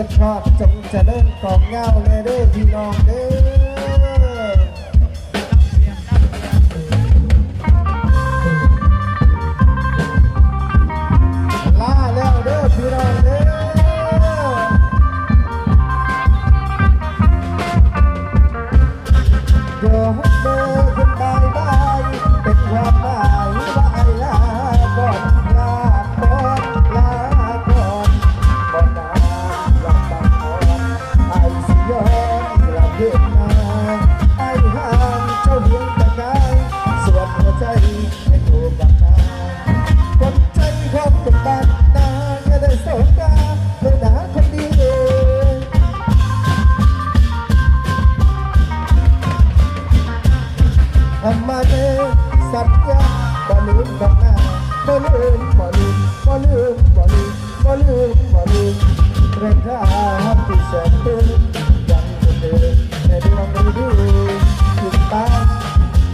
กิดชอบจงจะเดินกองเงาเลยเด้อพี่น้องเด้อ บ่ลืมบ่ลืมบ่ลืมบ่ลืมเรื่องราวที่แสนตื่นยังคงเดินในดวงฤดูจุดตาม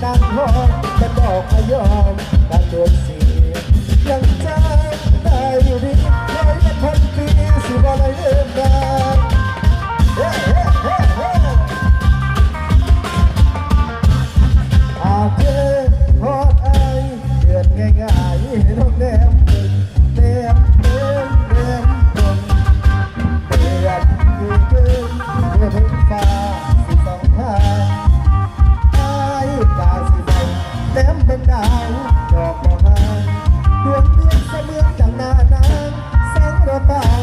นางหอมจะบอกไม่ยอมการเดินสียังจำได้อยู่ดีร้อยละพันปีสิบ่ได้เริ่มได้เฮ้เฮ้ แ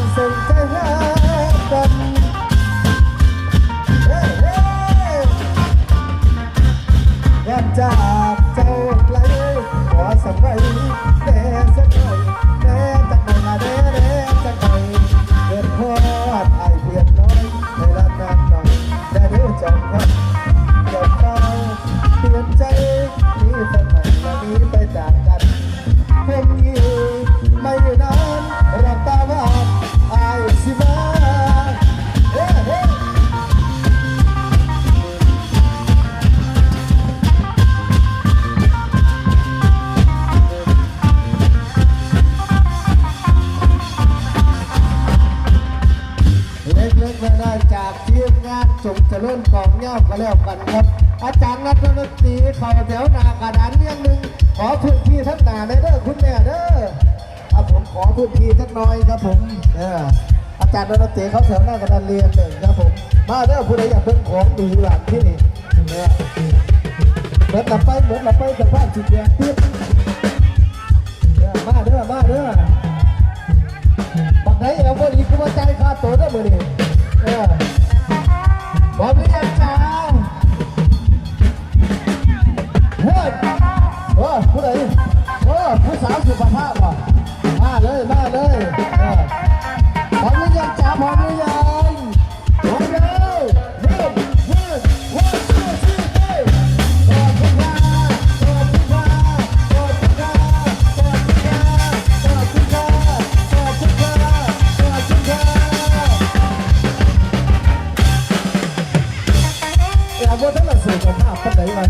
มงานจงเจริญกองเงาก็แล้วกันครับ อาจารย์นัทนตรีเข่าแถวหนากระดานเรื่องหนึ่งขอพื้นที่ทั้งหนาเลยเด้อคุณแม่เด้อครับผมขอพื้นที่สักน่อยครับผมเอออาจารย์นัทนตรีเขาแถวหน้ากระดานเรียนหนึ่งครับผมมาเด้อผู้ใดอยากเป็นของดีหลังที่นี่เนี่ยเหมือนลับไปเหมือนลับไปแต่ว่าจิตแดงเนี่ยมาเด้อมาเด้อบักไหนเอาบ่ดีกูว่าใจายค่าตัวได้อมื้อนี้ อย่าว่าทั้งหมดสื่อกับภาพคนไหนมัน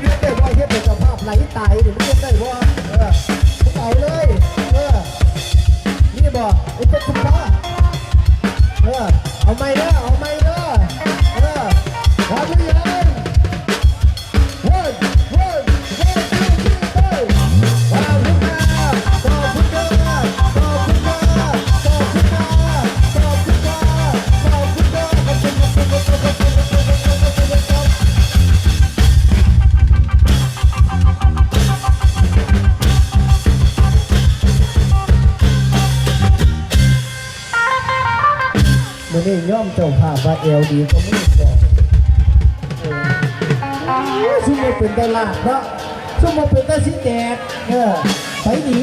เรียกได้ว่าเฮ็ดเป็นกับภาพไหลตายนี่มันเรียกได้ว่าเออผมเอาเลยเออนี่บอกไอ้เป็นคุณพ่อเออเอาไม่ได้เอา ย่อมเจ้าภาพว่าเอลดีก็ไม่บอกซุ่มมาเป็นตลาดเนาะซุ่มมาเป็นตาสิแจกเออไปหนี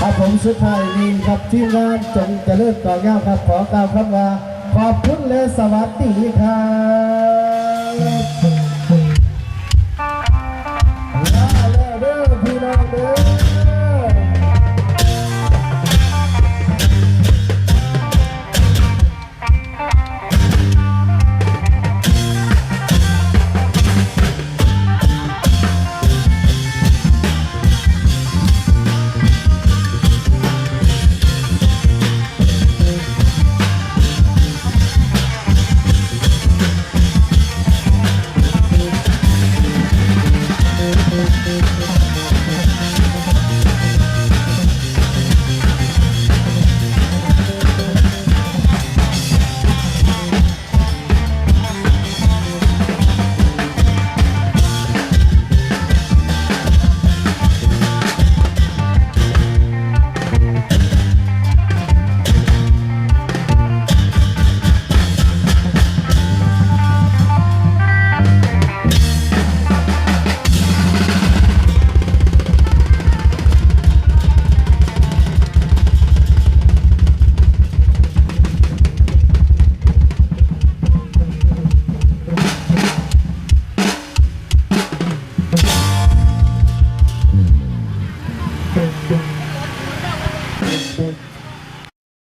ครับผมสุดท้ายนี้ครับทีมงานจงเจริญต่อเงาครับขอกล่าวคำว่า ขอบคุณและสวัสดีครับ